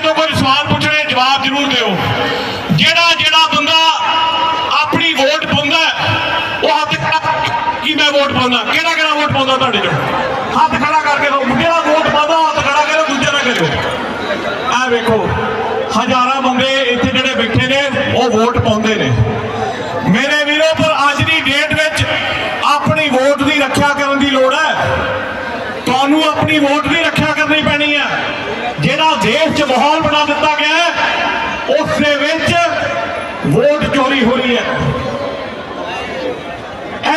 ਮੈਂ ਤੋਂ ਕੋਈ ਸਵਾਲ ਪੁੱਛਣੇ, ਜਵਾਬ ਜ਼ਰੂਰ ਦਿਓ। ਜਿਹੜਾ ਜਿਹੜਾ ਬੰਦਾ ਆਪਣੀ ਵੋਟ ਪਾਉਂਦਾ ਉਹ ਹੱਥ ਖੜਾ ਮੈਂ ਵੋਟ ਪਾਉਂਦਾ? ਕਿਹੜਾ ਕਿਹੜਾ ਵੋਟ ਪਾਉਂਦਾ ਤੁਹਾਡੇ ਚੋਂ? ਹੱਥ ਖੜਾ ਕਰਕੇ ਦੋ ਜਿਹੜਾ ਵੋਟ ਪਾਉਂਦਾ, ਹੱਥ ਖੜਾ ਕਰੋ ਦੂਜੇ ਨਾ ਕਰਿਓ। ਆ ਵੇਖੋ, ਹਜ਼ਾਰਾਂ ਬੰਦੇ ਇੱਥੇ ਜਿਹੜੇ ਬੈਠੇ ਨੇ, ਉਹ ਵੋਟ ਪਾਉਂਦੇ ਨੇ। ਮੇਰੇ ਵੀਰੋ, ਪਰ ਅੱਜ ਦੀ ਡੇਟ ਵਿੱਚ ਆਪਣੀ ਵੋਟ ਦੀ ਰੱਖਿਆ ਕਰਨ ਦੀ ਲੋੜ ਹੈ। ਤੁਹਾਨੂੰ ਆਪਣੀ ਵੋਟ ਦੀ ਰੱਖਿਆ ਕਰਨੀ ਪੈਣੀ ਹੈ ਜਿਹੜਾ ਮਾਹੌਲ ਬਣਾ ਦਿੱਤਾ ਗਿਆ ਉਸ ਦੇ ਵਿੱਚ ਵੋਟ ਚੋਰੀ ਹੋ ਰਹੀ ਹੈ।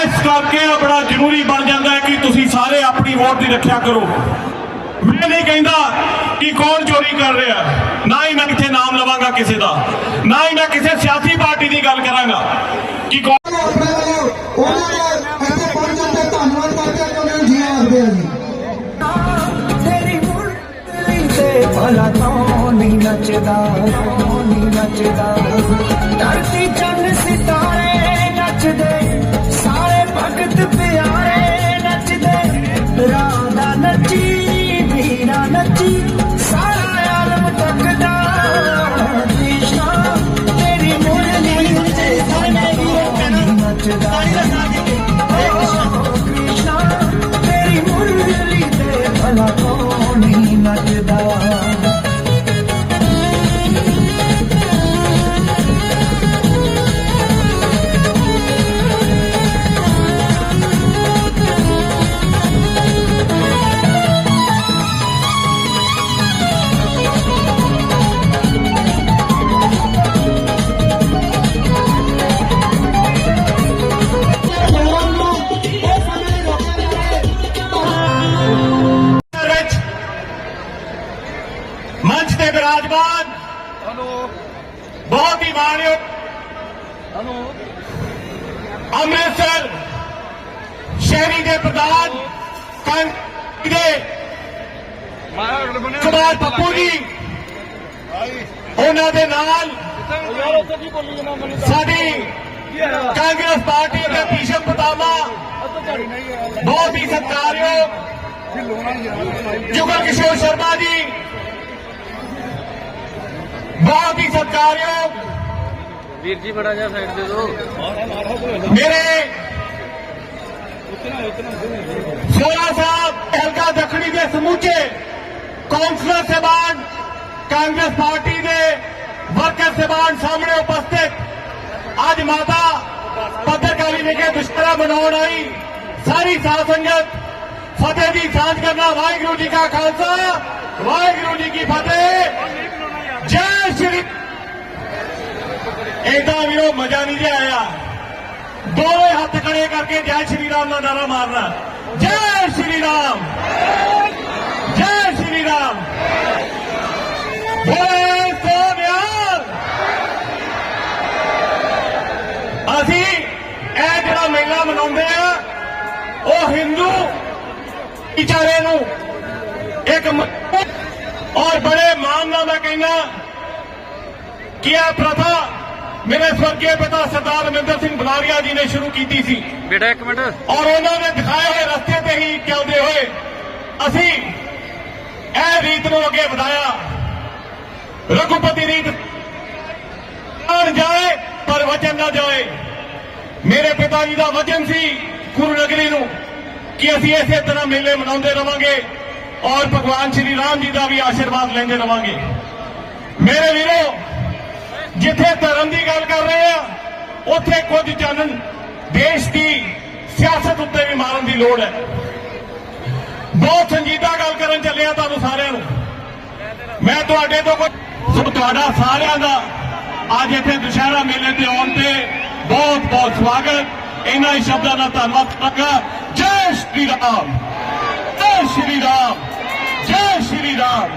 ਇਸ ਕਰਕੇ ਇਹ ਬੜਾ ਜ਼ਰੂਰੀ ਬਣ ਜਾਂਦਾ ਹੈ ਕਿ ਤੁਸੀਂ ਸਾਰੇ ਆਪਣੀ ਵੋਟ ਦੀ ਰੱਖਿਆ ਕਰੋ। ਮੈਂ ਨਹੀਂ ਕਹਿੰਦਾ ਕਿ ਕੌਣ ਚੋਰੀ ਕਰ ਰਿਹਾ। ਨਾ ਹੀ ਮੈਂ ਕਿੱਥੇ ਨਾਮ ਲਵਾਂਗਾ ਕਿਸੇ ਦਾ। ਨਾ ਹੀ ਮੈਂ ਕਿਸੇ ਸਿਆਸੀ ਪਾਰਟੀ ਦੀ ਗੱਲ ਕਰਾਂਗਾ ਕਿ ਕੌਣ ਤੇ ਭਲਾ ਕੌਣ ਨੱਚਦਾ ਕੌਣ ਨੱਚਦਾ। ਧਰਤੀ ਚੰਨ ਸਿਤਾਰੇ ਨੱਚਦੇ ਸਾਰੇ ਭਗਤ ਪਿਆਰੇ ਅੰਮ੍ਰਿਤਸਰ ਸ਼ਹਿਰੀ ਦੇ ਪ੍ਰਧਾਨ ਕਾਂਗਰਸ ਦੇ ਸਰਦਾਰ ਪੱਪੂ ਜੀ। ਉਹਨਾਂ ਦੇ ਨਾਲ ਸਾਡੀ ਕਾਂਗਰਸ ਪਾਰਟੀ ਦੇ ਭੀਸ਼ਮ ਪਤਾਮਾ ਬਹੁਤ ਹੀ ਸਤਿਕਾਰਯੋਗ ਜੁਗਲ ਕਿਸ਼ੋਰ ਸ਼ਰਮਾ ਜੀ। ਬਹੁਤ ਹੀ ਸਤਿਕਾਰਯੋਗ ਵੀਰ ਜੀ ਬੜਾ ਜਿਹਾ ਸਾਈਡ ਦੇ ਦਿਓ ਮੇਰੇ ਸੋਲਾ ਸਾਹਿਬ ਹਲਕਾ ਦੱਖਣੀ ਦੇ ਸਮੁੱਚੇ ਕੌਂਸਲਰ ਸਹਿਬਾਨ, ਕਾਂਗਰਸ ਪਾਰਟੀ ਦੇ ਵਰਕਰ ਸਹਿਬਾਨ ਸਾਹਮਣੇ ਉਪਸਥਿਤ। ਅੱਜ ਮਾਤਾ ਪੱਤਰਕਾਰੀ ਵਿਖੇ ਦੁਸ਼ਕਰਾ ਮਨਾਉਣ ਆਈ। ਸਾਰੀ ਸਾਧ ਸੰਗਤ ਫਤਿਹ ਦੀ ਸਾਂਝ ਕਰਨਾ ਵਾਹਿਗੁਰੂ ਜੀ ਕਾ ਖਾਲਸਾ, ਵਾਹਿਗੁਰੂ ਜੀ ਕੀ ਫਤਿਹ ਜੈ ਸ਼੍ਰੀ ਏਦਾਂ ਮਜ਼ਾ ਨਹੀਂ ਜਿਹਾ ਆਇਆ। ਦੋਵੇਂ ਹੱਥ ਖੜੇ ਕਰਕੇ ਜੈ ਸ਼੍ਰੀ ਰਾਮ ਦਾ ਨਾਰਾ ਮਾਰਨਾ। ਜੈ ਸ਼੍ਰੀ ਰਾਮ। ਜੈ ਸ਼੍ਰੀ ਰਾਮ। ਬੋਲੇ ਸੋਨਿਆਲ ਅਸੀਂ ਇਹ ਜਿਹੜਾ ਮੇਲਾ ਮਨਾਉਂਦੇ ਆ, ਉਹ ਹਿੰਦੂ ਵਿਚਾਰੇ ਨੂੰ ਇੱਕ ਔਰ ਬੜੇ ਮਾਨ ਨਾਲ ਮੈਂ ਕਹਿੰਦਾ ਕਿ ਇਹ ਪ੍ਰਥਾ ਮੇਰੇ ਸਵਰਗੀ ਪਿਤਾ ਸਰਦਾਰ ਰਮਿੰਦਰ ਸਿੰਘ ਬਲਾਰੀਆ ਜੀ ਨੇ ਸ਼ੁਰੂ ਕੀਤੀ ਸੀ। ਬੇਟਾ ਇੱਕ ਮਿੰਟ। ਔਰ ਉਹਨਾਂ ਨੇ ਦਿਖਾਏ ਹੋਏ ਰਸਤੇ ਤੇ ਹੀ ਚੱਲਦੇ ਹੋਏ ਅਸੀਂ ਇਹ ਰੀਤ ਨੂੰ ਅੱਗੇ ਵਧਾਇਆ। ਰਘੁਪਤੀ ਰੀਤ ਆਣ ਜਾਏ ਪਰ ਵਚਨ ਨਾ ਜਾਏ। ਮੇਰੇ ਪਿਤਾ ਜੀ ਦਾ ਵਚਨ ਸੀ ਗੁਰੂ ਨਗਰੀ ਨੂੰ ਕਿ ਅਸੀਂ ਇਸੇ ਤਰ੍ਹਾਂ ਮੇਲੇ ਮਨਾਉਂਦੇ ਰਵਾਂਗੇ ਔਰ ਭਗਵਾਨ ਸ਼੍ਰੀ ਰਾਮ ਜੀ ਦਾ ਵੀ ਆਸ਼ੀਰਵਾਦ ਲੈਂਦੇ ਰਵਾਂਗੇ। ਮੇਰੇ ਵੀਰੋ ਜਿੱਥੇ ਧਰਮ ਦੀ ਗੱਲ ਕਰ ਰਹੇ ਆ, ਉੱਥੇ ਕੁਝ ਚਾਨਣ ਦੇਸ਼ ਦੀ ਸਿਆਸਤ ਉੱਤੇ ਵੀ ਮਾਰਨ ਦੀ ਲੋੜ ਹੈ। ਬਹੁਤ ਸੰਜੀਦਾ ਗੱਲ ਕਰਨ ਚੱਲਿਆ ਤੁਹਾਨੂੰ ਸਾਰਿਆਂ ਨੂੰ। ਮੈਂ ਤੁਹਾਡੇ ਤੋਂ ਕੁਝ ਸੋ ਤੁਹਾਡਾ ਸਾਰਿਆਂ ਦਾ ਅੱਜ ਇੱਥੇ ਦੁਸ਼ਹਿਰਾ ਮੇਲੇ ਤੇ ਆਉਣ ਤੇ ਬਹੁਤ ਬਹੁਤ ਸਵਾਗਤ। ਇਹਨਾਂ ਹੀ ਸ਼ਬਦਾਂ ਦਾ ਧੰਨਵਾਦ ਕਰਾਂਗਾ ਜੈ ਸ਼੍ਰੀ ਰਾਮ। ਜੈ ਸ਼੍ਰੀ ਰਾਮ। ਜੈ ਸ਼੍ਰੀ ਰਾਮ।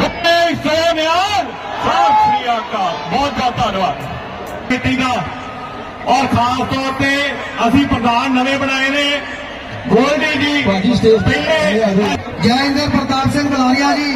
ਬੱਤੇ ਸੋਨਿਆਲ ਸਤਿ ਸ਼੍ਰੀ ਅਕਾਲ ਬਹੁਤ ਬਹੁਤ ਧੰਨਵਾਦ। ਕੀਤੀ ਦਾ। ਔਰ ਖਾਸ ਤੌਰ ਤੇ ਅਸੀਂ ਪ੍ਰਧਾਨ ਨਵੇਂ ਬਣਾਏ ਨੇ। ਗੋਲਡੀ ਜੀ ਭਾਜੀ ਸਟੇਜ ਤੇ ਜੈ ਇੰਦਰ ਪ੍ਰਤਾਪ ਸਿੰਘ ਬਲਾਰੀਆ ਜੀ।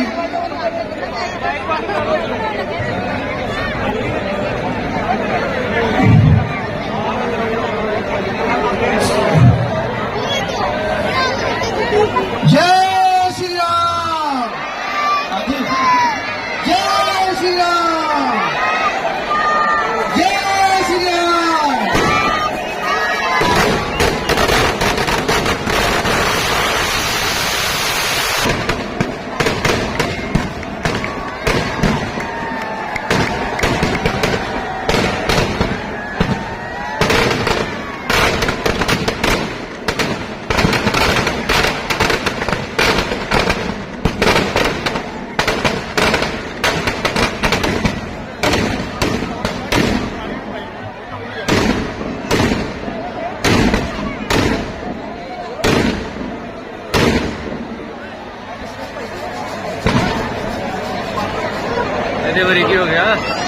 ਵਾਰੀ ਕੀ ਹੋ ਗਿਆ?